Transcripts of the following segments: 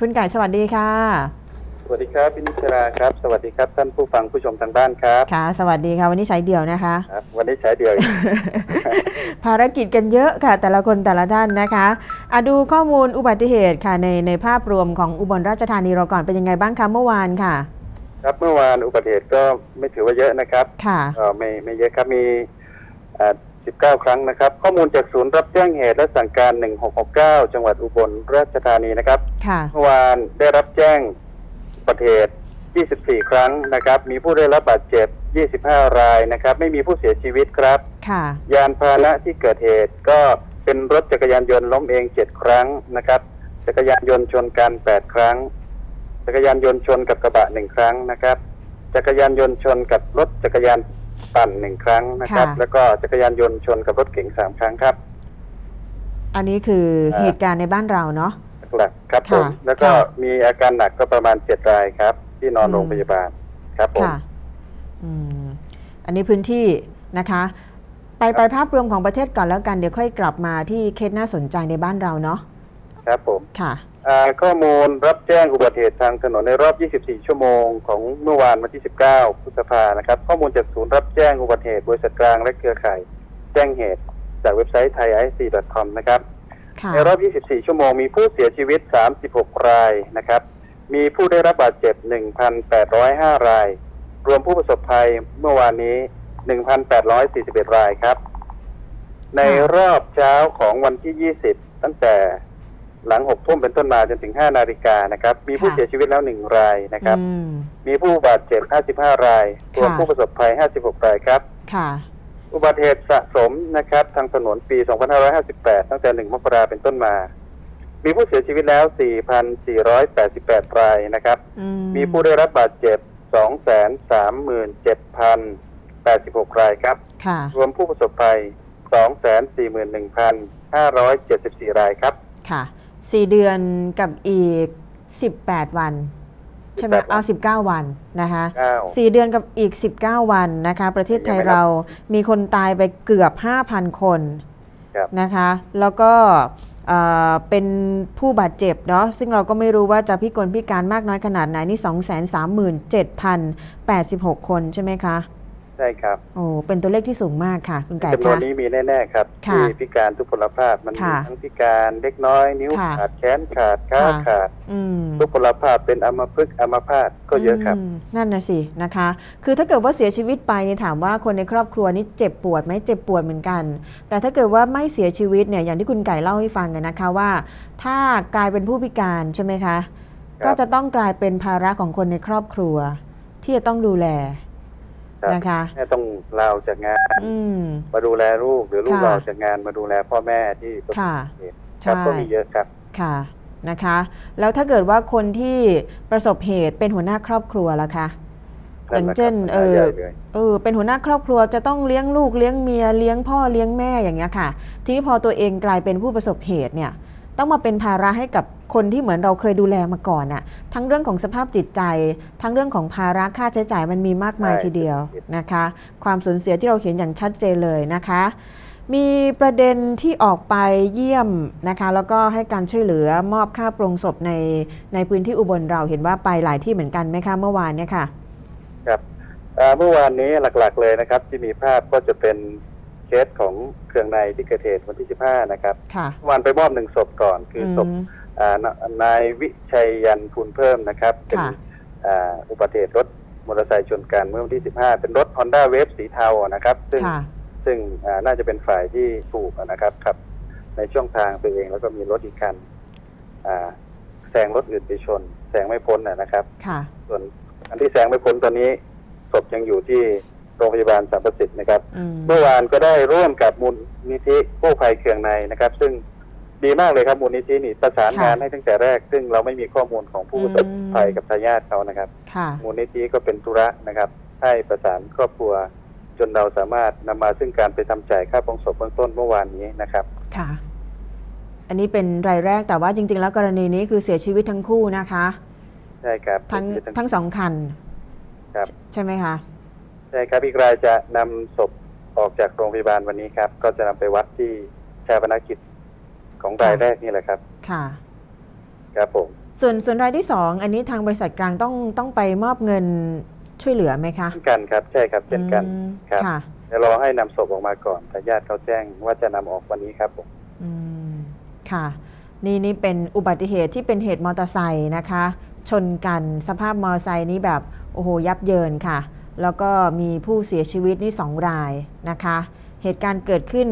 คุณไก่สวัสดีค่ะ สวัสดีครับพินิชราครับ สวัสดีครับท่านผู้ฟังผู้ชมทางบ้านครับค่ะ สวัสดีค่ะ วันนี้ใช้เดี่ยวนะคะครับวันนี้ใช้เดียวอีกภารกิจกันเยอะค่ะ แต่ละคนแต่ละท่านนะคะอะดูข้อมูลอุบัติเหตุค่ะในในภาพรวมของอุบลราชธานีเราก่อนเป็นยังไงบ้างคะเมื่อวานค่ะ ครับเมื่อวานอุบัติเหตุก็ไม่ถือว่าเยอะนะครับค่ะเอ่อไม่ไม่เยอะครับมีอ่า 19 ครั้งนะครับ ข้อมูลจากศูนย์รับแจ้งเหตุและสั่งการ 1669 จังหวัดอุบลราชธานีนะครับค่ะเมื่อวานได้รับแจ้งอุบัติเหตุ 24 ครั้งนะครับ มีผู้ได้รับบาดเจ็บ 25 รายนะครับ ไม่มีผู้เสียชีวิตครับ ค่ะ ยานพาหนะที่เกิดเหตุก็เป็นรถจักรยานยนต์ล้มเองเจ็ดครั้งนะครับ จักรยานยนต์ชนกันแปดครั้ง จักรยานยนต์ชนกับกระบะหนึ่งครั้งนะครับ จักรยานยนต์ชนกับรถจักรยาน ปั่นหนึ่งครั้งนะครับ ค่ะ แล้วก็จักรยานยนต์ชนกับรถเก๋งสามครั้งครับอันนี้คืออ่าเหตุการณ์ในบ้านเราเนาะ หลักๆครับผมค่ะแล้วก็ค่ะมีอาการหนักก็ประมาณเจ็ดรายครับ ที่นอนอืม โรงพยาบาลครับผม ค่ะอืมอันนี้พื้นที่นะคะ ไปไปภาพรวมของประเทศก่อนแล้วกันเดี๋ยวค่อยกลับมาที่เคสน่าสนใจในบ้านเราเนาะครับผม ค่ะอ่า ข้อมูลรับแจ้งอุบัติเหตุทางถนนในรอบ 24 ชั่วโมงของเมื่อวานวันที่ 19 พฤษภานะครับ ข้อมูลจากศูนย์รับแจ้งอุบัติเหตุบริษัทกลางและเครือข่าย แจ้งเหตุจากเว็บไซต์ thaiic.com นะครับค่ะในรอบ 24 ชั่วโมงมีผู้เสียชีวิต 36 รายนะครับ มีผู้ได้รับบาดเจ็บ 1,805 ราย รวมผู้ประสบภัยเมื่อวานนี้ 1,841 รายครับ ในรอบเช้าของวันที่ 20 ตั้งแต่ หลัง6ทุ่มเป็นต้นมาจนถึง5นาฬิกานะครับ มีผู้ค่ะเสียชีวิตแล้ว1รายนะครับอืมมีผู้บาดเจ็บ55รายรวมค่ะผู้ประสบภัย56รายครับค่ะ อุบัติเหตุสะสมนะครับ ทางถนนปี 2558 ตั้งแต่ 1 มกราเป็นต้นมา มีผู้เสียชีวิตแล้ว 4,488 รายนะครับอืมีผู้ได้รับบาดเจ็บ 237,086 รายครับค่ะรวมผู้ประสบภัย 241,574 รายครับค่ะ สี่เดือนกับอีก18วัน ใช่ไหม18เอา19วันนะคะ9สี่เดือนกับอีก19วันนะคะ ประเทศไทยยังไม่นับเรามีคนตายไปเกือบ5,000คนครับนะคะ แล้วก็เอ่อเป็นผู้บาดเจ็บเนาะซึ่งเราก็ไม่รู้ว่าจะพิกลพิการมากน้อยขนาดไหนนี่ 237,086 คนใช่ไหมคะใช่ครับ โอ้เป็นตัวเลขที่สูงมากค่ะ คุณไก่จำนวนคะ นี้มีแน่ๆครับค่ะที่พิการทุพพลภาพมันมีค่ะทั้งพิการเล็กน้อย นิ้วค่ะขาดแขนขาดขาค่ะ ขาดอืมทุพพลภาพเป็นอัมพฤกษ์อัมพาตก็เยอะครับ มนั่นนะสินะคะ คือถ้าเกิดว่าเสียชีวิตไปเนี่ยถามว่าคนในครอบครัวนี่เจ็บปวดไหมเจ็บปวดเหมือนกัน แต่ถ้าเกิดว่าไม่เสียชีวิตเนี่ยอย่างที่คุณไก่เล่าให้ฟังกันนะคะว่า ถ้ากลายเป็นผู้พิการใช่ไหมคะ ครับ ก็จะต้องกลายเป็นภาระของคนในครอบครัว ที่จะต้องดูแลครับ นะคะแม่ต้องลาออกจากงาน อืม มาดูแลลูกหรือลูกค่ะเราออกจากงานมาดูแลพ่อแม่ที่ประสบค่ะเหตุครับใช่ ก็มีเยอะครับ ค่ะนะคะ แล้วถ้าเกิดว่าคนที่ประสบเหตุเป็นหัวหน้าครอบครัวล่ะคะอย่างเช่นนั่นแหละครับปัญหาใหญ่เออเลย เออเป็นหัวหน้าครอบครัวจะต้องเลี้ยงลูกเลี้ยงเมียเลี้ยงพ่อเลี้ยงแม่อย่างเงี้ยค่ะ ทีนี้พอตัวเองกลายเป็นผู้ประสบเหตุเนี่ย ต้องมาเป็นภาระให้กับคนที่เหมือนเราเคยดูแลมาก่อนอะทั้งเรื่องของสภาพจิตใจ ทั้งเรื่องของภาระค่าใช้จ่ายมันมีมากมายทีเดียวนะคะ ความสูญเสียที่เราเห็นอย่างชัดเจนเลยนะคะ มีประเด็นที่ออกไปเยี่ยมนะคะ แล้วก็ให้การช่วยเหลือมอบค่าปรงศพในในพื้นที่อุบลเราเห็นว่าไปหลายที่เหมือนกันไหมคะเมื่อวานเนี่ยค่ะครับอ่าเมื่อวานนี้หลักๆเลยนะครับ ที่มีภาพก็จะเป็น เคสของเครื่องในที่เกิดเหตุวันที่ 15 นะครับค่ะเมื่อวานไปมอบหนึ่งศพก่อน คือศพม อ่านนายวิชัยยันพูนเพิ่มนะครับเป็นค่ะ อ่าอุบัติเหตุรถมอเตอร์ไซค์ชนกันเมื่อวันที่ 15 เป็นรถ Honda Wave สีเทานะครับ ซึ่ง ค่ะ ซึ่งอ่าน่าจะเป็นฝ่ายที่ถูกนะครับขับ ในช่องทางตัวเองแล้วก็มีรถอีกคันอ่าแซงรถอื่นไปชนแซงไม่พ้นนะนะครับ ค่ะ ส่วนอันที่แซงไม่พ้นตอนนี้ศพยังอยู่ที่โรงพยาบาลสรรพสิทธิ์นะครับอืมเมื่อวานก็ได้ร่วมกับมูลนิธิกู้ภัยเคืองในนะครับ ซึ่งดีมากเลยครับมูลนิธินี่ประสานค่ะงานให้ตั้งแต่แรก ซึ่งเราไม่มีข้อมูลของผู้ประสบอืมภัยกับทายาทเขานะครับค่ะมูลนิธิก็เป็นธุระนะครับ ให้ประสานครอบครัวจนเราสามารถนำมาซึ่งการไปทำจ่ายค่าปรงศพเบื้องต้นเมื่อวานนี้นะครับ ค่ะ อันนี้เป็นรายแรกแต่ว่าจริง ๆ แล้วกรณีนี้คือเสียชีวิตทั้งคู่นะคะ ใช่ครับ ทั้งทั้งสองคัน ครับ ใช่ไหมคะ ใช่ครับอีกรายจะนำศพออกจากโรงพยาบาลวันนี้ครับ ก็จะนำไปวัดที่ชาปนกิจของรายแรกนี่แหละครับ ค่ะ ครับผม ส่วนส่วนรายที่สองอันนี้ทางบริษัทกลางต้องต้องไปมอบเงินช่วยเหลือไหมคะเช่นกันครับ ใช่ครับเช่นกันอืมครับค่ะเดี๋ยวรอให้นำศพออกมาก่อนแต่ญาติเขาแจ้งว่าจะนำออกวันนี้ครับผมอืมค่ะ นี่นี่เป็นอุบัติเหตุที่เป็นเหตุมอเตอร์ไซค์นะคะ ชนกันสภาพมอเตอร์ไซค์นี้แบบโอ้โหยับเยินค่ะ แล้วก็มีผู้เสียชีวิตนี่สองรายนะคะ เหตุการณ์เกิดขึ้น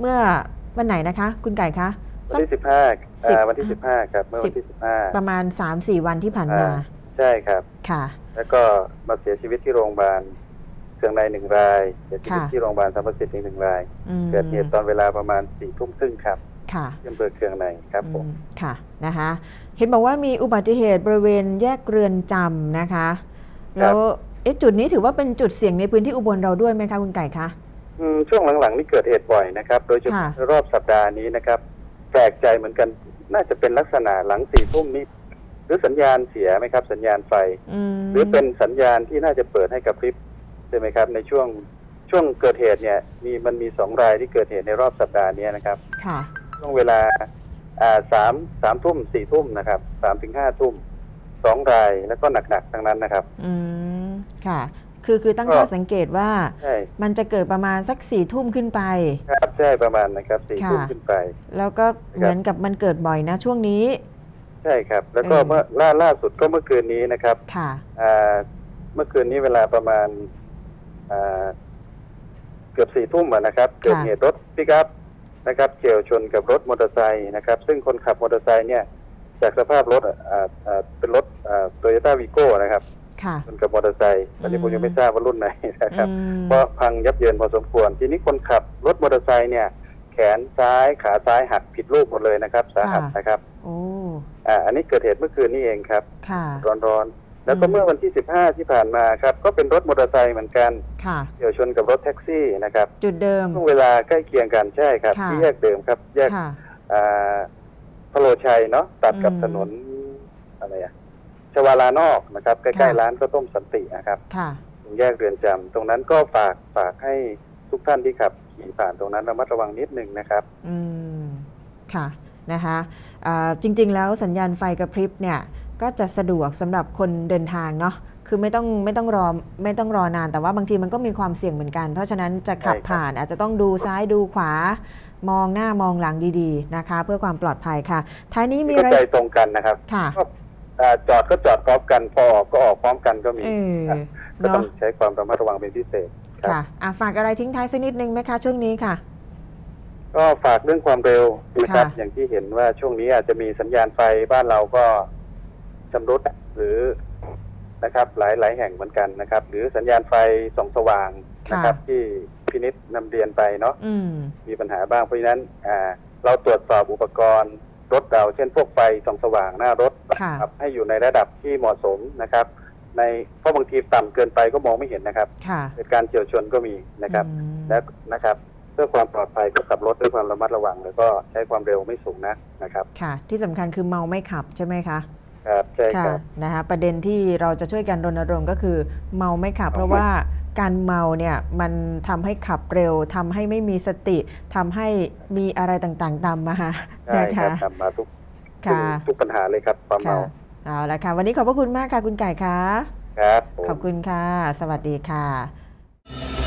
เมื่อวันไหนนะคะ คุณไก่คะวันที่สิบห้าสิบวันที่สิบห้าครับเมื่อวันที่สิบห้าประมาณ3-4วันที่ผ่านมา ใช่ครับค่ะ แล้วก็มาเสียชีวิตที่โรงพยาบาลเครื่องในหนึ่งรายเสียชีวิตค่ะที่โรงพยาบาลสรรพสิทธิ์อีกหนึ่งรายอืมเกิดเหตุตอนเวลาประมาณสี่ทุ่มครึ่งครับค่ะที่อำเภอเครื่องในครับผมอืมค่ะนะคะเห็นบอกว่ามีอุบัติเหตุบริเวณแยกเรือนจำนะคะ แล้ว เอ๊ะจุดนี้ถือว่าเป็นจุดเสี่ยงในพื้นที่อุบลเราด้วยไหมคะคุณไก่คะอืมช่วงหลังๆนี่เกิดเหตุบ่อยนะครับ โดยเฉพาะค่ะรอบสัปดาห์นี้นะครับ แปลกใจเหมือนกันน่าจะเป็นลักษณะหลังสี่ทุ่มนี้หรือสัญญาณเสียไหมครับ สัญญาณไฟอืมหรือเป็นสัญญาณที่น่าจะเปิดให้กับพริบใช่ไหมครับ ในช่วงช่วงเกิดเหตุเนี่ย มีมันมีสองรายที่เกิดเหตุในรอบสัปดาห์นี้นะครับค่ะช่วงเวลาอ่าสามสามทุ่มสี่ทุ่มนะครับสามถึงห้าทุ่มสองรายแล้วก็หนักๆทั้งนั้นนะครับ อืม ค่ะ คือคือตั้งก็ข้อสังเกตว่า ใช่ มันจะเกิดประมาณสักสี่ทุ่มขึ้นไป ครับใช่ประมาณนะครับสี่ค่ะทุ่มขึ้นไป แล้วก็เหมือนกับมันเกิดบ่อยนะช่วงนี้ ใช่ครับ แล้วก็เออ เมื่อล่าล่าสุดก็เมื่อคืนนี้นะครับค่ะ อ่าเมื่อคืนนี้เวลาประมาณอ่าเกือบสี่ทุ่มอะนะครับ เกิดเหตุรถปิกอัพนะครับเฉียวชนกับรถมอเตอร์ไซค์นะครับ ซึ่งคนขับมอเตอร์ไซค์เนี่ยจากสภาพรถอะอ่าอ่าเป็นรถโตโยต้าวีโก้นะครับ ค่ะชนกับมอเตอร์ไซค์ตอนนี้อืมผมยังไม่ทราบว่ารุ่นไหนนะครับอืมเพราะพังยับเยินพอสมควร ทีนี้คนขับรถมอเตอร์ไซค์เนี่ย แขนซ้ายขาซ้ายหักผิดรูปหมดเลยนะครับ สาหัสนะครับโอ้อ่าอันนี้เกิดเหตุเมื่อคืนนี้เองครับค่ะร้อนๆแล้วก็อืมเมื่อวันที่ 15 ที่ผ่านมาครับ ก็เป็นรถมอเตอร์ไซค์เหมือนกันค่ะเฉียวชนกับรถแท็กซี่นะครับ จุดเดิมช่วงเวลาใกล้เคียงกันใช่ครับค่ะที่แยกเดิมครับ แยกค่ะอ่าพะโลชัยเนาะตัดกับอืมถนนอะไรอะ ชวาลานอกนะครับใกล้ค่ะๆร้านข้าวต้มสันตินะครับค่ะตรงแยกเรือนจำตรงนั้นก็ฝากฝากให้ทุกท่านที่ขับขี่ผ่านตรงนั้นระมัดระวังนิดนึงนะครับ อืมค่ะนะคะอ่าจริง ๆ แล้วสัญญาณไฟกระพริบเนี่ยก็จะสะดวกสำหรับคนเดินทางเนาะคือไม่ต้องไม่ต้องรอไม่ต้องรอนานแต่ว่าบางทีมันก็มีความเสี่ยงเหมือนกัน เพราะฉะนั้นจะขับใช่ครับผ่านอาจจะต้องดูซ้ายดูขวา มองหน้ามองหลังดีๆนะคะ เพื่อความปลอดภัยค่ะ ท้ายนี้มีเข้าอะไรใจตรงกันนะครับค่ะ ก็อ่าจอดก็จอดพร้อมกันพอออกก็ออกพร้อมกันก็มีเออก็ต้อเนาะงใช้ความระมัดระวังเป็นพิเศษ ครับ ค่ะอะฝากอะไรทิ้งท้ายสักนิดนึงไหมคะช่วงนี้ค่ะ ก็ฝากเรื่องความเร็วนะครับค่ะ อย่างที่เห็นว่าช่วงนี้อาจจะมีสัญญาณไฟบ้านเราก็ชำรุดหรือนะครับหลายหลายแห่งเหมือนกันนะครับ หรือสัญญาณไฟส่องสว่างนะครับ ที่พินิษนำเรียนไปเนาะ อืม มีปัญหาบ้างเพราะฉะนั้นอ่าเราตรวจสอบอุปกรณ์ รถเราเช่นพวกไฟส่องสว่างหน้ารถค่ะครับให้อยู่ในระดับที่เหมาะสมนะครับ ในเพราะบางทีต่ำเกินไปก็มองไม่เห็นนะครับค่ะเหตุการณ์เฉียวชนก็มีนะครับอืมและนะครับเพื่อความปลอดภัยก็ขับรถด้วยความระมัดระวัง แล้วก็ใช้ความเร็วไม่สูงนักนะครับ ค่ะ ที่สำคัญคือเมาไม่ขับใช่ไหมคะ ครับใช่คค่ะรับนะคะประเด็นที่เราจะช่วยกันรณรงค์ก็คือเมาไม่ขับเมาไม่เพราะว่าการเมาเนี่ยมันทำให้ขับเร็วทำให้ไม่มีสติทำให้มีอะไรต่างๆตามมาใช่นะครัคะบทำมาทุกค่ะทุกปัญหาเลยครับความค่ะเมาเอาละค่ะวันนี้ขอบพระคุณมากค่ะคุณไก่คะครับผมขอบคุณค่ะ สวัสดีค่ะ